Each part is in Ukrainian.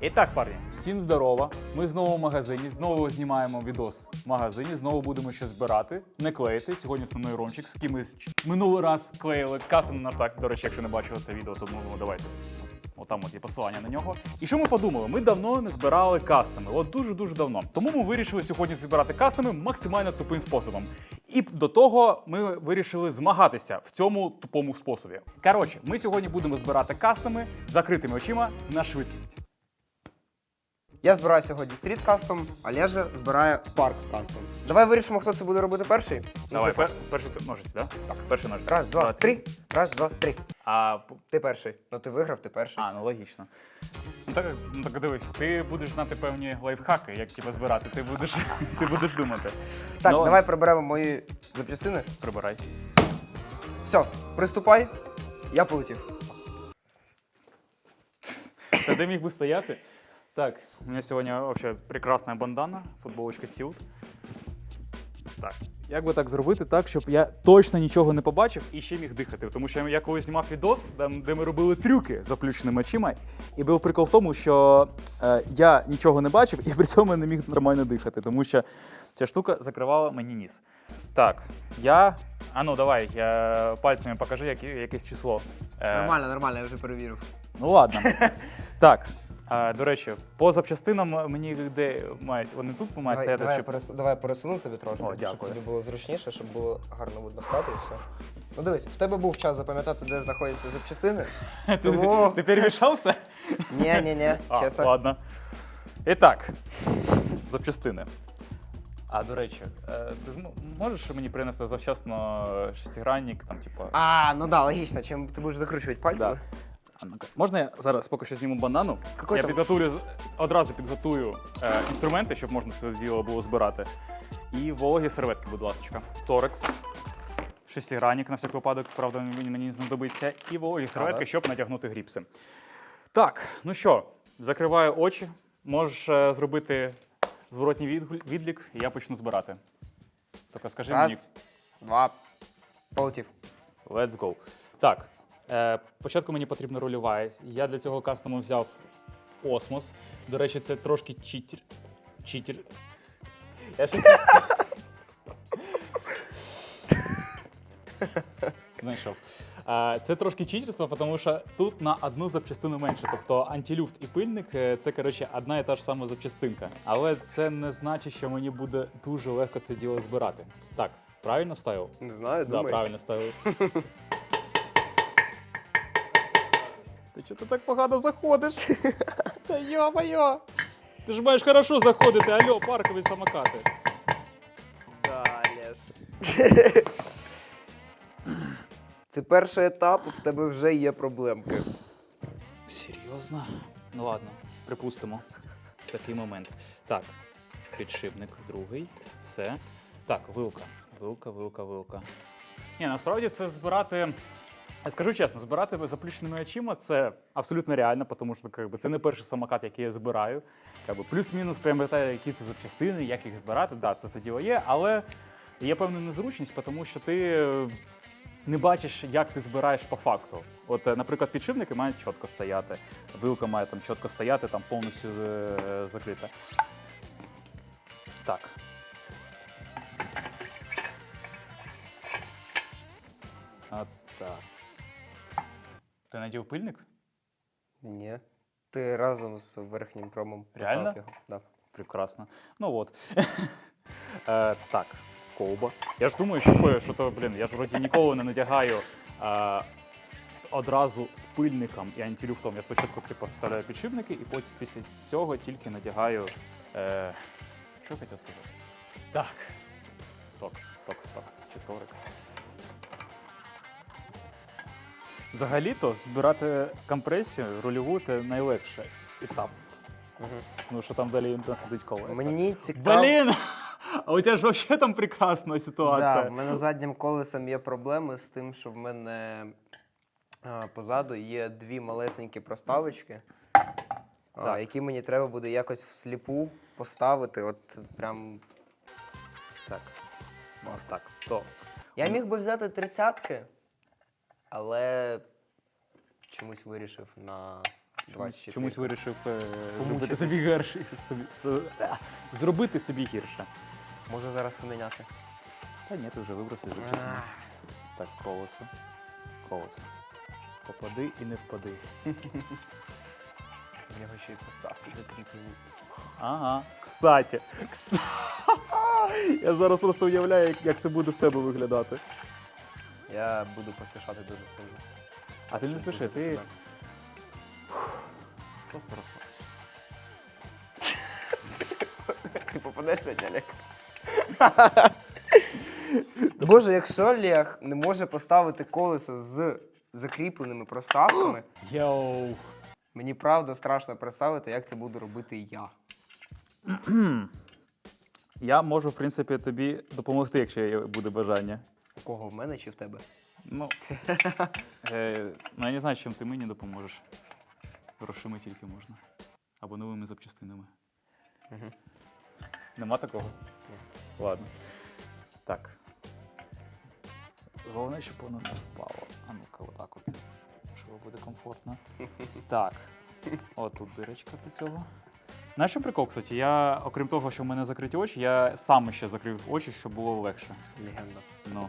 І так, парні, всім здорова. Ми знову в магазині, знову знімаємо відос в магазині, знову будемо щось збирати, не клеїти. Сьогодні основний ромчик, з ким ми минулий раз клеїли кастом наш так. До речі, якщо не бачили це відео, то ну, давайте. Отам от є посилання на нього. І що ми подумали? Ми давно не збирали кастоми. От дуже-дуже давно. Тому ми вирішили сьогодні збирати кастоми максимально тупим способом. І до того ми вирішили змагатися в цьому тупому способі. Коротше, ми сьогодні будемо збирати кастоми з закритими очима на швидкість. Я збираю сьогодні стріт кастом, Олежа збирає парк кастом. Давай вирішимо, хто це буде робити перший. Давай, пер, перший це ножиці, да? Так, перший ножиці. Раз, два, три. Раз, два, три. А, Ти перший. Ну ти виграв, ти перший. а, ну логічно. Ну так, ну так дивись, ти будеш знати певні лайфхаки, як тебе збирати. Ти будеш, ти будеш думати. Так, Ну, давай приберемо мої запчастини. Прибирай. Все, приступай. Я полетів. Та де міг би стояти? Так, у мене сьогодні вообще прекрасна бандана, футболочка Тілт. Так. Як би так зробити так, щоб я точно нічого не побачив і ще міг дихати? Тому що я колись знімав відос, де ми робили трюки з заплющеними очима. І був прикол в тому, що е, я нічого не бачив і при цьому не міг нормально дихати, тому що ця штука закривала мені ніс. Так, я. А ну давай, я пальцями покажи, яке, якесь число. Е, нормально, я вже перевірив. Ну ладно. так. А, до речі, по запчастинам мені де мають. Вони тут мають Давай, стояти, давай, щоб. перес... давай пересуну тобі трошки, О, щоб дякую. тобі було зручніше, щоб було гарно видно вкладу і все. Ну дивись, в тебе був час запам'ятати, де знаходяться запчастини. Ти, Тому- ти перемішався? Ні, ні, ні, чесно. ладно. І так, запчастини. А до речі, е, ти зм- можеш мені принести завчасно шестигранник, там, типу. А, ну да, логічно, чим ти будеш закручувати пальцями. А ну-ка, Можна я зараз поки що зніму банану? Какой я там підготую одразу підготую е, інструменти, щоб можна це діло було збирати. І вологі серветки, будь ласка. Торекс. Шестигранник на всяк випадок, правда, мені, мені знадобиться. І вологі серветки, щоб натягнути гріпси. Так, ну що, закриваю очі. Можеш е, зробити зворотній відгуль- відлік, і я почну збирати. Тільки скажи мені. Раз, два, полетів. Let's go. Так. Е, спочатку мені потрібна рольова. Я для цього кастому взяв Осмос. До речі, це трошки читер. Читер. Я щось... Знайшов. Е, Це трошки читерство, тому що тут на одну запчастину менше. Тобто антилюфт і пильник е, це коротше одна і та ж сама запчастинка. Але це не значить, що мені буде дуже легко це діло збирати. Так, правильно ставив? Не знаю, Да, думай. правильно ставив. Ти чого ти так погано заходиш? Та йо-моє! Ти ж маєш хорошо заходити, алло, паркові самокати. Да. Це перший етап, в тебе вже є проблемки. Серйозно? Ну ладно, припустимо. Такий момент. Так, підшипник другий. Це. Так, вилка. Вилка, вилка, вилка. Ні, насправді це збирати. Я скажу чесно, збирати заплющеними очима це абсолютно реально, тому що как би, це не перший самокат, який я збираю. Плюс-мінус пам'ятаю, які це запчастини, як їх збирати. Да, це все діло є, але є певна незручність, тому що ти е, не бачиш, як ти збираєш по факту. От, е, наприклад, підшипники мають чітко стояти, вилка має там чітко стояти, там повністю е, закрита. Так. Ти надів пильник? Ні. Ти разом з верхнім промом Реально? його. Да. Прекрасно. Ну от. е, так, ковба. Я ж думаю, що, що то, блін, я ж вроді ніколи не надягаю е, одразу з пильником і антилюфтом. Я спочатку типу, вставляю підшипники, і потім після цього тільки надягаю. Е, що я хотів сказати? Так. Токс, токс, токс, чи торекс. Взагалі-то збирати компресію рульову це найлегший етап. Мгм. Ну що там далі не сидить колеса. Мені цікаво. Блін! А у тебе ж взагалі там прекрасна ситуація. Да, в мене заднім колесом є проблеми з тим, що в мене а, позаду є дві малесенькі проставочки, а, Так. які мені треба буде якось всліпу поставити. От прям. Так. Так. То. Я міг би взяти тридцятки, але чомусь вирішив на Чомусь, 24. чомусь вирішив е, зробити Помучитись. собі гірше. Собі, с- зробити собі гірше. Може зараз поміняти. Та ні, ти вже вибрався з Ах. Так, колесо. Колесо. Попади і не впади. В нього ще й поставки закріплені. Ага. Кстати. Кстати. Я зараз просто уявляю, як, як це буде в тебе виглядати. Я буду поспішати дуже сильно. А ти не спіши, буде ти тебе. просто розслабся. Ти попадеш сьогодні, Олег? Боже, якщо Олег не може поставити колесо з закріпленими проставками, Йоу. мені правда страшно представити, як це буду робити я. Я можу, в принципі, тобі допомогти, якщо є- буде бажання. У кого в мене чи в тебе? Ну, е, ну, я не знаю, чим ти мені допоможеш. Грошима тільки можна. Або новими запчастинами. Мгм. Нема такого? Ні. Ладно. Так. Головне, щоб воно не впало. А ну-ка, отак от. Щоб буде комфортно. Так. От тут дирочка до цього. Знаєш, що прикол, кстати? Я, окрім того, що в мене закриті очі, я сам ще закрив очі, щоб було легше. Легенда. Ну.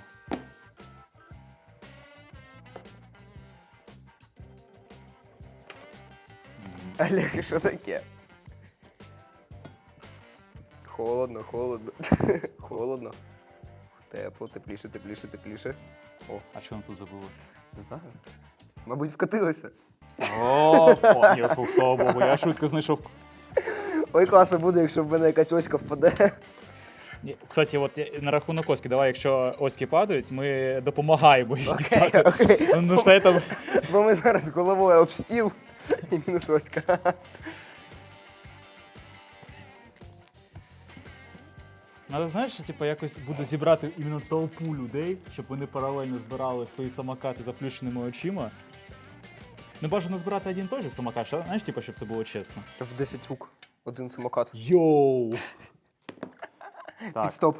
Олег, що таке? Холодно, холодно. холодно. Тепло, тепліше, тепліше, тепліше. О, а що ми тут забули? Не знаю. Мабуть, вкатилося. О, о, ні, слава Богу, я швидко знайшов. Ой, класно буде, якщо в мене якась оська впаде. Ні, Кстати, от я- на рахунок оськи, давай, якщо оськи падають, ми допомагаємо їх Окей, окей. Ну, що це Бо ми зараз головою об стіл і мінус оська. Надо, знаєш, що, типу, якось буду зібрати іменно толпу людей, щоб вони паралельно збирали свої самокати заплющеними очима. Не бажано збирати один той же самокат, що, знаєш, типу, щоб це було чесно. В 10 рук. Один самокат. Йоу! Так. Підстоп.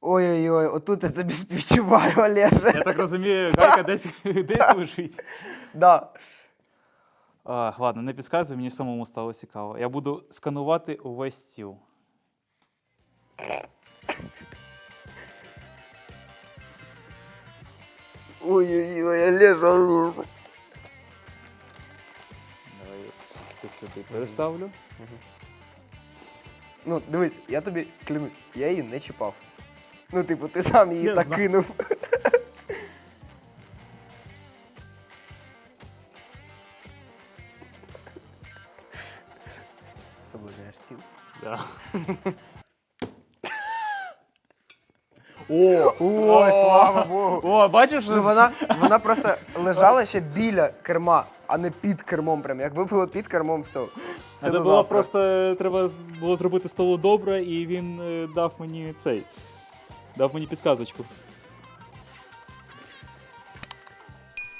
Ой-ой-ой, отут я тобі співчуваю, Олеже. Я так розумію, гайка десь, десь лежить. Да. А, ладно, не підказуй, мені самому стало цікаво. Я буду сканувати увесь стіл. Ой-ой-ой, Олежа. Олежа. Давай я це сюди переставлю. Ну, дивись, я тобі клянусь, я її не чіпав. Ну, типу, ти сам її Я так знаю. кинув. Соблазняєш стіл. Да. О, Ой, слава Богу. О, бачиш? Ну вона, вона просто лежала ще біля керма, а не під кермом. Прям. Якби було під кермом, все. Це до було завтра. просто треба було зробити столу добре, і він е, дав мені цей. Дав мені підсказочку.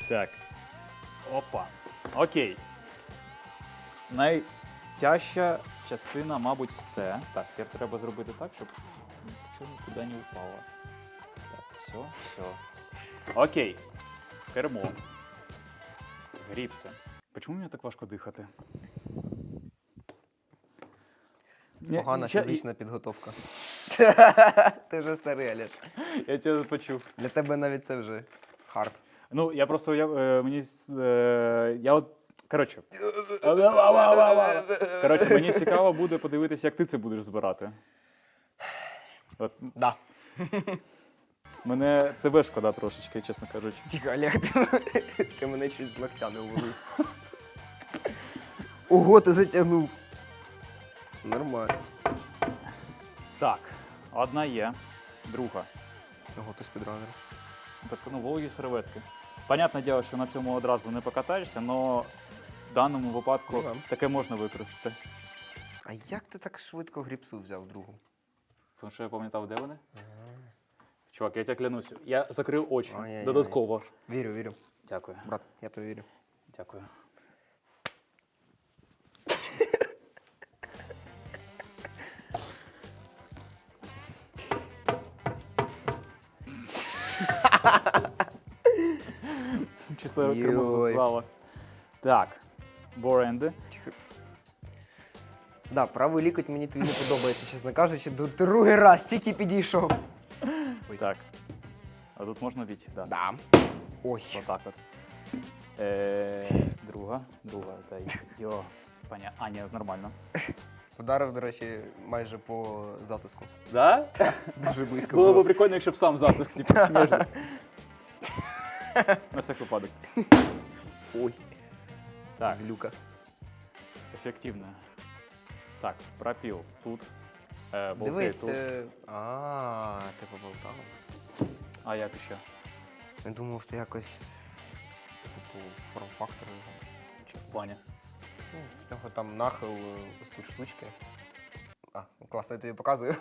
Так. Опа. Окей. Найтяжча частина, мабуть, все. Так, тепер треба зробити так, щоб нічого нікуди не впало. Так, все, все. Окей. Кермо. Гріпси. Чому мені так важко дихати? Погана я- фізична підготовка. Ти вже старий, Олеж. Я тебе почув. Для тебе навіть це вже хард. Ну, я просто я, е, мені. с- Е, я от. Коротше. Коротше, мені цікаво буде подивитися, як ти це будеш збирати. От Да. мене тебе шкода трошечки, чесно кажучи. Тихо, Олег, ти, ти мене щось з локтя не увалив. Ого, ти затягнув. Нормально. Так, одна є, друга. Ого, ти спідранер. Так, ну, вологі серветки. Понятне діло, що на цьому одразу не покатаєшся, але в даному випадку Ну, да. таке можна використати. А як ти так швидко гріпсу взяв другу? Тому що я пам'ятав, де вони? Чувак, я тебе клянусь, я закрив очі Ай-яй-яй. додатково. Вірю, вірю. Дякую. Брат, я тобі вірю. Дякую. Чисто Йой. зала. Так. боренди. Да, правий лікоть мені твій не подобається, чесно кажучи. До другий раз тільки підійшов. Так. А тут можна бити, да. Да. Ой. Отак от. Е, друга, друга, та й йо. Паня, а, ні, нормально. Ударив, до речі, майже по затиску. Да? Дуже близько Було було. б прикольно, якщо б сам запуск, типу, між. На всяк випадок. Ой, Так, злюка. ефективно. Так, пропіл тут. Е, болти Дивись. тут. е, А, ти поболтав. А як ще? Я думав, ти якось типу по форм-фактору. Чи в плані? Ну, в нього там нахил е, ось тут штучки. А, ну, класно, я тобі показую.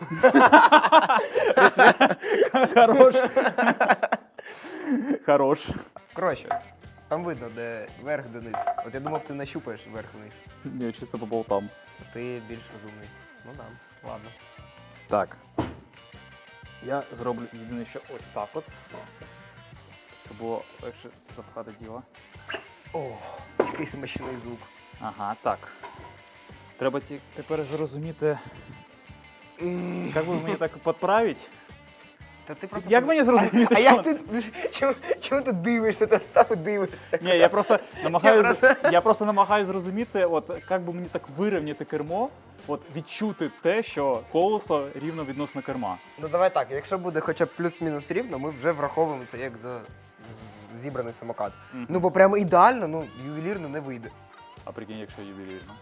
Хорош. Хорош. Коротше, там видно, де верх, де низ. От я думав, ти нащупаєш верх-вниз. Ні, чисто по болтам. Ти більш розумний. Ну да, ладно. Так. Я зроблю єдине, що ось так от. Щоб було легше це запхати діло. О, який смачний звук. Ага, так. Треба тепер зрозуміти, як би мені так підправити. Та ти просто. Як мені зрозуміти, А що... як ти. Чому, чому ти дивишся, ти став і дивишся? Ні, я просто намагаюся, Я просто- я просто намагаюся зрозуміти, от як би мені так вирівняти кермо, от відчути те, що колесо рівно відносно керма. Ну давай так, якщо буде хоча б плюс-мінус рівно, ми вже враховуємо це як за з- зібраний самокат. Ну бо прямо ідеально, ну ювелірно не вийде. А прикинь, якщо ювелірно.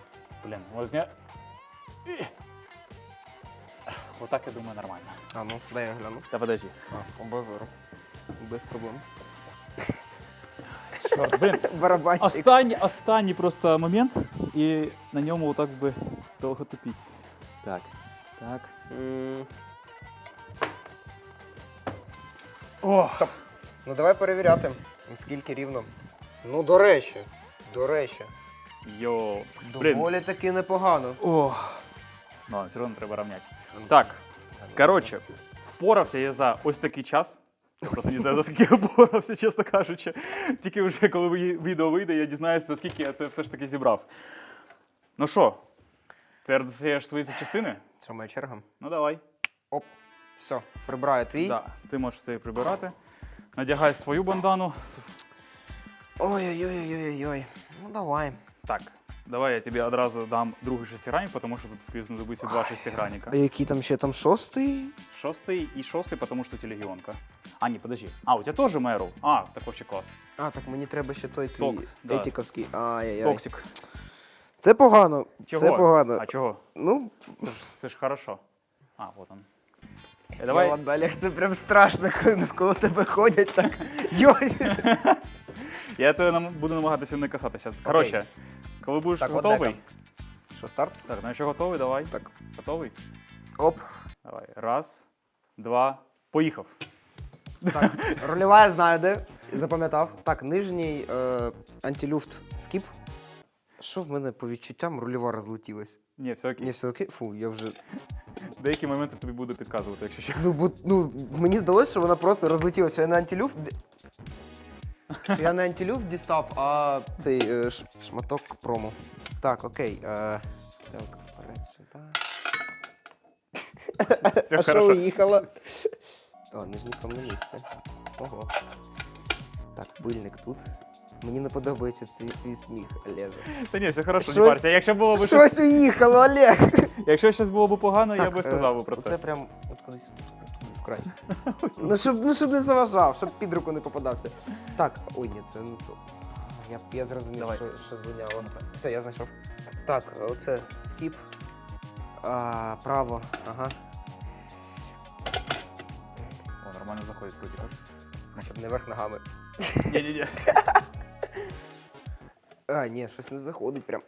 Блін, от я... Отак, я думаю, нормально. А ну, дай я гляну. Та подожди. А, по. Без проблем. Чорт, блін. Барабанщик. Останній, останній просто момент, і на ньому отак би довго тупіть. Так, так. М, О! Стоп. Ну давай перевіряти, наскільки рівно. Ну, до речі, до речі. Йо. Блін. Доволі таки непогано. О. Ну, все одно треба рівняти. Так, коротше, впорався я за ось такий час. Я просто не знаю, за скільки я впорався, чесно кажучи. Тільки вже коли відео вийде, я дізнаюся, за скільки я це все ж таки зібрав. Ну що, тепер достаєш свої запчастини? Що, моя черга? Ну давай. Оп. Все, прибираю твій. Да, ти можеш це прибирати. Надягай свою бандану. Ой-ой-ой-ой-ой. Ну давай. Так, давай я тобі одразу дам другий шестигранник, тому що тут знадобиться два шестигранника. А який там ще там шостий? Шостий і шостий, тому що телегіонка. А, ні, подожди. А, у тебе теж меру? А, так вообще клас. А, так мені треба ще той твій Токс, да. етіковський. Ай-яй-яй. Токсик. Це погано. Чого? Це погано. А чого? Ну, Це ж, це ж хорошо. А, вот он. Е, давай. Давай. ладно, Олег, це прям страшно, коли навколо тебе ходять так. Йой. Я тебе нам, буду намагатися не касатися. Коротше, коли будеш Так, от готовий. дека. Що, старт? Так, ну якщо готовий, давай. Так. Готовий? Оп. Давай. Раз, два, поїхав. Так, рульова я знаю, де. Запам'ятав. Так, нижній е, антилюфт скіп. Що в мене по відчуттям рульова розлетілась? Ні, все окей. Ні, все окей. Фу, я вже. Деякі моменти тобі буду підказувати, якщо що. Ну, бо, ну, мені здалося, що вона просто розлетілася. Я не антилюфт. Я не антилюфт дістав, а цей е, ш- шматок промо. Так, окей. Е, стрілка вперед сюди. Все а що хорошо. уїхала? О, нижніком на місце. Ого. Так, пильник тут. Мені не подобається цей твій сміх, Олег. Та ні, все хорошо, не Щось- парся. Якщо було б щось, Щось уїхало, Олег! якщо щось було б погано, я би е, сказав би про Це це. прям от кудись в край. ну, щоб, ну, щоб не заважав, щоб під руку не попадався. Так, ой, ні, це не то. Я, я зрозумів, Давай. що, що звиняло. Все, я знайшов. Так, оце скіп. А, право, ага. О, нормально заходить вроді. Щоб не верх ногами. Ні-ні-ні. А, ні, щось не заходить прям.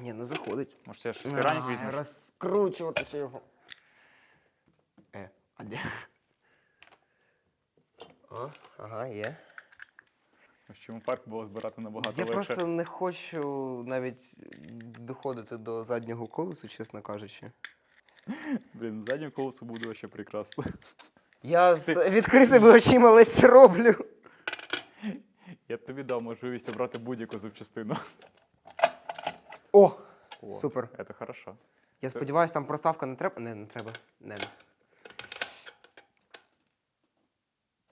Ні, не заходить. Може, ще шестигранник А, візьмеш? Розкручувати чи його. А де? О, ага, є. Чому парк було збирати набагато Я просто не хочу навіть доходити до заднього колесу, чесно кажучи. Блін, заднє колесо буде ще прекрасно. Я з відкритими очима ледь це роблю. Я б тобі дав можливість обрати будь-яку запчастину. О! О, Супер. Це хорошо. Я сподіваюся, там проставка не треба. Не, не треба. Не, не.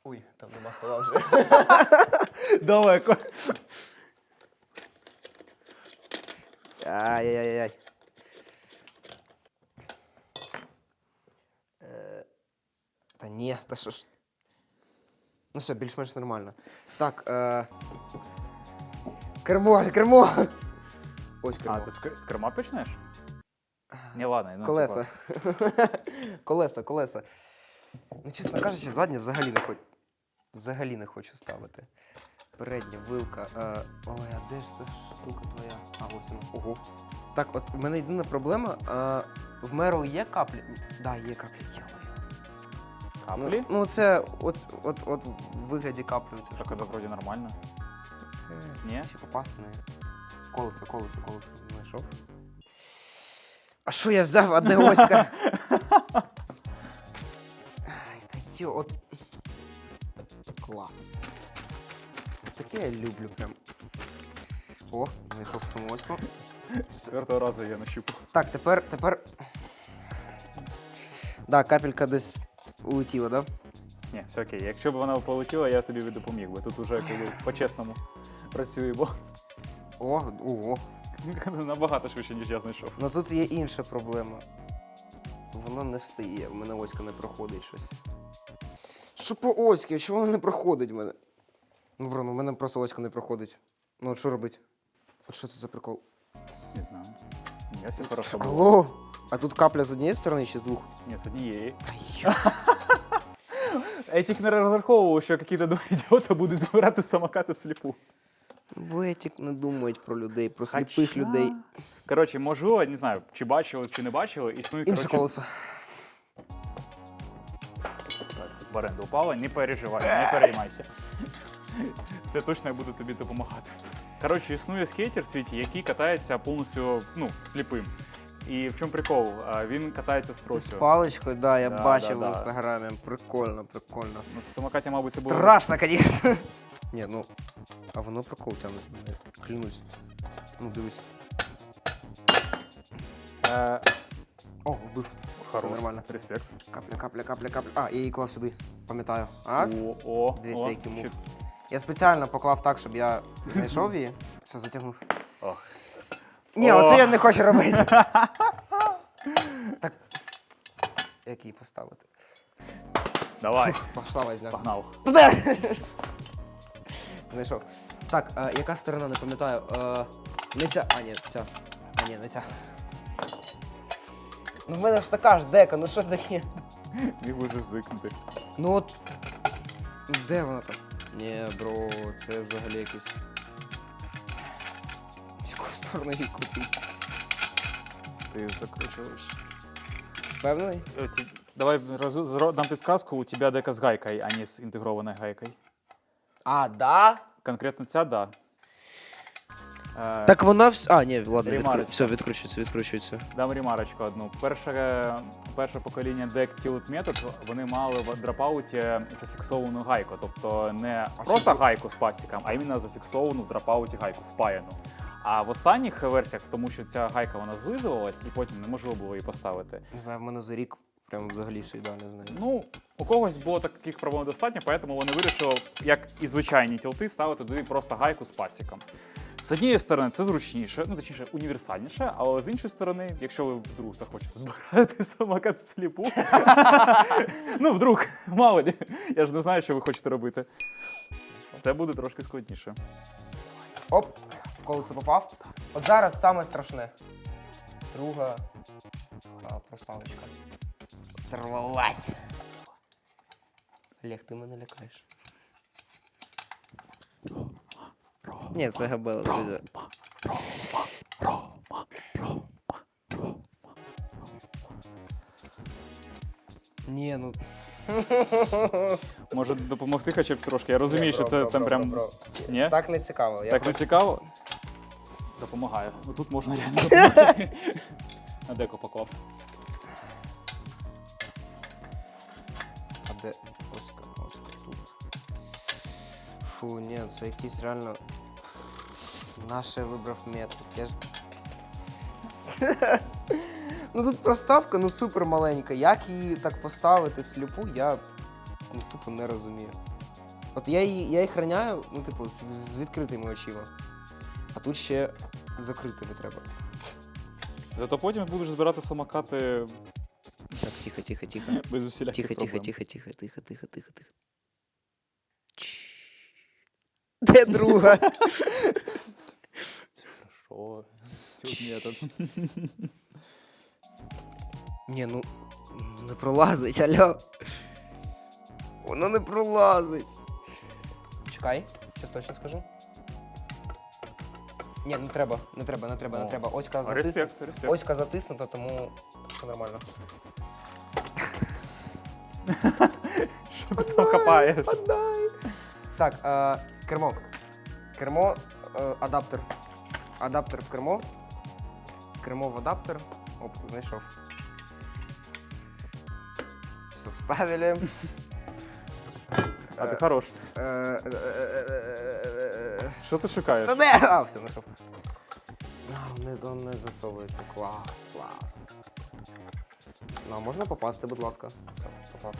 Ой, вже. Далеко. Ай-яй-яй. Е, Та ні, та що ж. Ну все, більш-менш нормально. Так, е... Кермо, кермо! Ось А, ти з керма почнеш? Ні, ладно. ну, колеса. колеса, колеса. Ну, чесно кажучи, заднє взагалі не хочу. Взагалі не хочу ставити. Передня вилка. Е... Ой, а де ж ця штука твоя? А, ось вона. Ого. Так, от в мене єдина проблема. Е... В меру є каплі? Да, є каплі. Йо-моє. Каплі? Ну, ну це от, от, от в вигляді каплі. Це Так це вроді нормально. ні? Це ще попасти на колесо, колесо, колесо. Знайшов. А що я взяв, а де оська? Ай, та йо, от. Клас. Таке я люблю прям. О, знайшов саму оську. З четвертого разу я нащупав. Так, тепер, тепер. Да, капелька десь улетіла, да? Ні, все окей. Якщо б вона полетіла, я тобі допоміг би. Тут уже коли по-чесному працюємо. О, ого. Набагато швидше, ніж я знайшов. Ну тут є інша проблема. Вона не встає, в мене оська не проходить щось. Що по оськи? Чому вона не проходить в мене? Ну, бро, ну в мене просто оська не проходить. Ну от що робить? От що це за прикол? Не знаю. Ні, все хорошо було. Алло! А тут капля з однієї сторони чи з двох? Ні, з однієї. Я тільки не розраховував, що якісь два ідіота будуть збирати самокати всліпу. Бо етік не думають про людей, про сліпих людей. Коротше, можливо, не знаю, чи бачили, чи не бачили, існує Інше коротше, колесо. В оренду упала, не переживай, не переймайся. Це точно я буду тобі допомагати. Коротше, існує скейтер в світі, який катається повністю ну, сліпим. І в чому прикол? А, Він катається з З тросою. паличкою, да, я Да, бачив да, в да. інстаграмі. Прикольно, прикольно. Ну, в самокаті, мабуть, це було. Страшно, конечно. Ні, ну. А воно прикол тягне з мене. Клянусь. Ну, дивись. Е, О, вбив. Все хорош. нормально. Респект. Капля, капля, капля, капля. А, я її клав сюди. Пам'ятаю. Ас. О, о, Дві о, сейки мув. щит. Я спеціально поклав так, щоб я знайшов її. Все, затягнув. Ох. Ні, О. оце я не хочу робити. так. Як її поставити? Давай, Пошла возня. погнав. Туди! Знайшов. Так, е, яка сторона, не пам'ятаю. Е, не ця. А, ні, ця. А, ні, не ця. Ну в мене ж така ж дека, ну що таке? Міг би вже зикнути. Ну от. Де вона там? Ні, бро, це взагалі якийсь. В яку сторону її крутить? Ти закручуєш. Впевнений? Е, ті- Давай роз- зро- дам підсказку, у тебя дека з гайкою, а не з інтегрованою гайкою. А, да? Конкретно ця, да. Е, Так вона вс... А, ні, ладно, відкру... Ремарочка. все, відкручується, відкручується. Дам ремарочку одну. Перше, перше покоління дек Tilt Method, вони мали в дропауті зафіксовану гайку. Тобто не А просто що? гайку з пасіком, а іменно зафіксовану в дропауті гайку, впаяну. А в останніх версіях, тому що ця гайка вона злизувалась і потім неможливо було її поставити. Не знаю, в мене за рік прям взагалі все ідеально з нею. Ну, у когось було таких проблем достатньо, тому вони вирішили, як і звичайні тілти, ставити туди просто гайку з пасіком. З однієї сторони, це зручніше, ну точніше, універсальніше, але з іншої сторони, якщо ви вдруг захочете збирати самокат сліпу, ну вдруг, мало лі, я ж не знаю, що ви хочете робити. Це буде трошки складніше. Оп, в колесо попав. От зараз саме страшне. Друга а, проставочка. Сорвалась. Олег, ти мене лякаєш. Ні, це габела, друзі. Ні, ну. Може допомогти хоча б трошки. Я розумію, Ні, що це бро, там бро, прям. бро. Ні? Так не цікаво. Я Так не хочу- цікаво? Допомагаю. Ну тут можна реально допомогти. На деко поклав. А де Оська, Оська тут. Фу, ні, це якийсь реально. Наше вибрав метод. Я ж. Ну тут проставка ну супер маленька. Як її так поставити всліпу, я ну, тупо не розумію. От я її, я їх раняю, ну, типу, з, з відкритими очима. А тут ще закритими треба. Зато потім будеш збирати самокати Так, тихо, тихо, тихо. без усіляких Тихо, тихо, проблем. тихо, тихо, тихо, тихо, тихо, тихо. Чш. Де друга? Що? Тут метод. Ні, ну не пролазить, алло. Воно не пролазить. Чекай, щас точно скажу. Ні, не треба, не треба, не треба, не О. треба. Оська затиснута. Респект, респект. Оська затиснута, тому все нормально. Що ти там хапаєш? Подай. Так, е, кермо. Кермо, е, адаптер. Адаптер в кермо. Кермо в адаптер. Оп, знайшов. Все, вставили. А ти хорош. Е, е, е, е, Що ти шукаєш? Та де? А, все, знайшов. А, не, не засовується. Клас, клас. Ну, а можна попасти, будь ласка. Все, попав.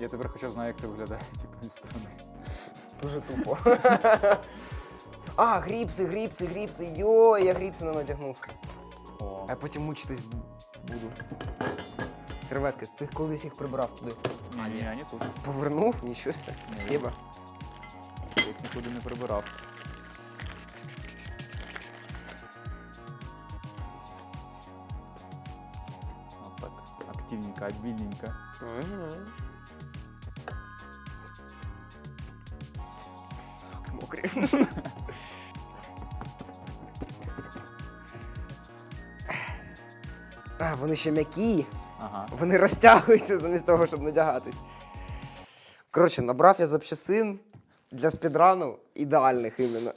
Я тепер хоча б знаю, як це виглядає, типу, зі сторони. Дуже тупо. А, гріпси, гріпси, гріпси. Йо, я гріпси не надягнув. О. А я потім мучитись буду. Серветки, ти колись їх прибрав туди. А, Ні, ні, ні, тут. Повернув, нічого себе. Спасибо. Я їх нікуди не прибирав. Обільненько. Мгм. Мокрі. А, вони ще м'які. Ага. Вони розтягуються замість того, щоб надягатись. Коротше, набрав я запчастин для спідрану ідеальних іменно.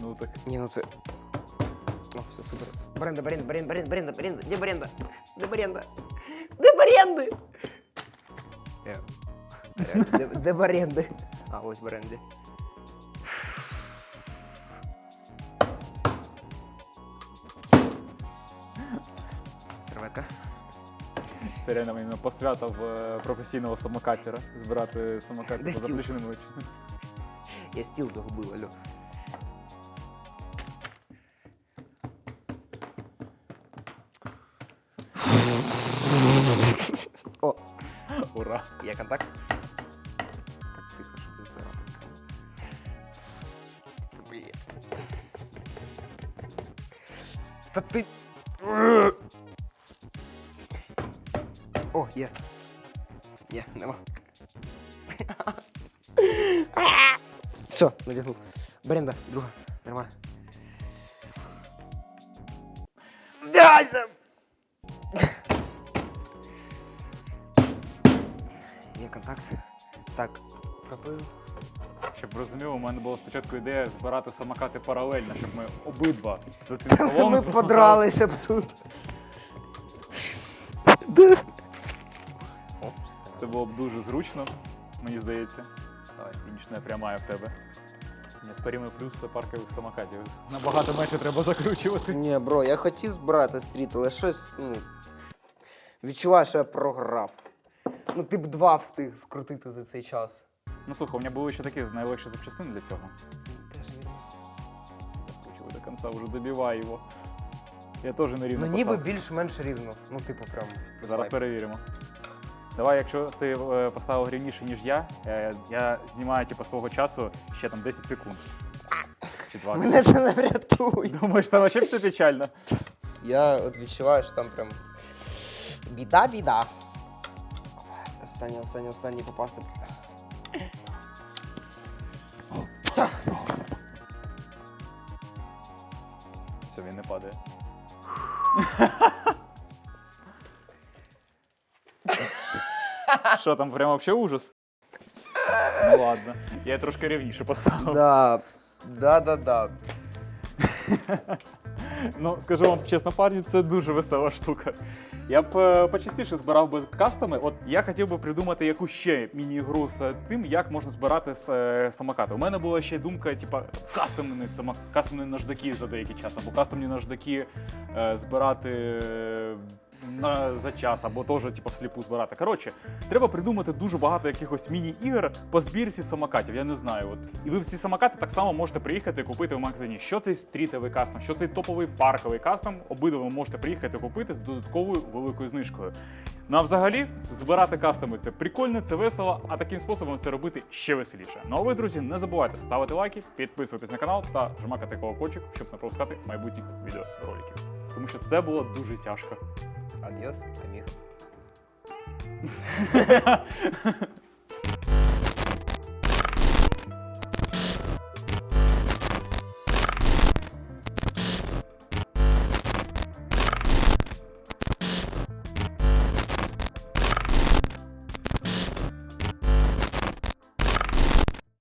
Ну так. Ні, ну це. О, все супер. Бренда, бренда, бренда, бренда, бренда, бренда. Де бренда? Де бренда? Де бренди? Е, е, Де, де бренди? А, ось бренди. Серветка. Це реально іменно посвята в е, професійного самокатера. Збирати Де по стіл? заплющеними очима. Я стіл загубив, алло. Ура! є контакт. Так, тихо, щоб не царапати. Блін. Та ти. О, є. Є, нема. Все, надягнув. Бренда, друга, нормально. Дядя! Спочатку ідея збирати самокати паралельно, щоб ми обидва за цим столом. Ми подралися б тут. Це було б дуже зручно, мені здається. Давай, фінішна пряма в тебе. Неспорімий плюс паркових самокатів. Набагато менше треба закручувати. Ні, бро, я хотів збирати стріт, але щось, ну. Відчуваю, що я програв. Ну, ти б два встиг скрутити за цей час. Ну слухай, у мене були ще такі найлегші запчастини для цього. Закручивай до кінця, вже добивай його. Я теж не рівно Ну, ніби поставив. більш-менш рівно. Ну, типу, прям. Зараз перевіримо. Давай, якщо ти е, поставив рівніше, ніж я, е, я знімаю типу, з твого часу ще там 10 секунд. Чи 20. Мене це не врятує. Думаєш, там вообще все печально? Я от відчуваю, що там прям біда-біда. Останнє, останнє, останнє попасти. Все, він не падає. Що там, прям вообще ужас? Ну ладно. Я трошки рівніше поставив. Да, да, да, да. Ну, скажу вам чесно, парні, це дуже весела штука. Я б е, почастіше збирав би кастами. От я хотів би придумати яку ще міні-гру з тим, як можна збирати е, самокати. У мене була ще думка, типа кастомні самок... наждаки за деякий час, або кастомні наждаки е, збирати. На, за час або теж типу, всліпу збирати. Коротше, треба придумати дуже багато якихось міні-ігор по збірці самокатів. Я не знаю. От. І ви всі самокати так само можете приїхати і купити в магазині. Що цей стрітовий кастом, що цей топовий парковий кастом, обидва ви можете приїхати і купити з додатковою великою знижкою. Ну а взагалі, збирати кастоми це прикольно, це весело, а таким способом це робити ще веселіше. Ну а ви, друзі, не забувайте ставити лайки, підписуватись на канал та жмакати колокольчик, щоб не пропускати майбутніх відеороликів. Тому що це було дуже тяжко. Adiós, amigos.